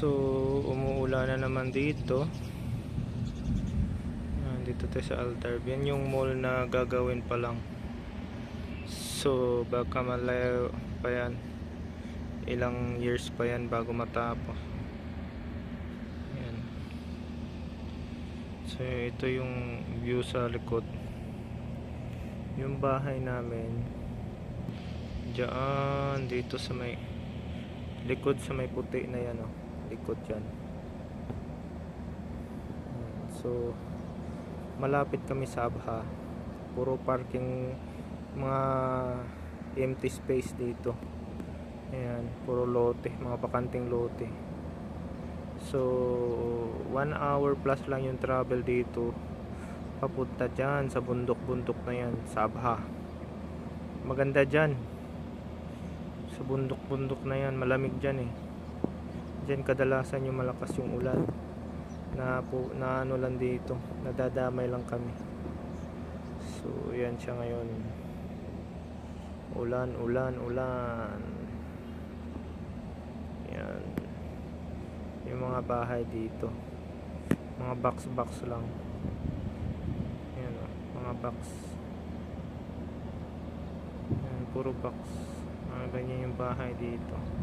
So, umuula na naman dito. Dito tayo sa Altarb. Yan yung mall na gagawin pa lang. So, baka malayo pa yan. Ilang years pa yan bago matapos. Yan. So, ito yung view sa likod. Yung bahay namin. Diyan, dito sa may likod sa may puti na yan oh. Likod yan. Ayan. So, malapit kami sa Abha. Puro parking mga empty space dito. Ayan, puro lote, mga bakanting lote. So, one hour plus lang yung travel dito. Papunta dyan sa bundok-bundok na yan, sa Abha. Maganda dyan. Sa bundok-bundok na yan, malamig dyan eh. Dyan kadalasan yung malakas yung ulan. Na, po, na ano lang dito, nadadamay lang kami. So, yan siya ngayon. Ulan, ulan, ulan. Yan. Yung mga bahay dito. Mga box-box lang. Yan o, mga box. Yan, puro box. Mga ganyan yung bahay dito.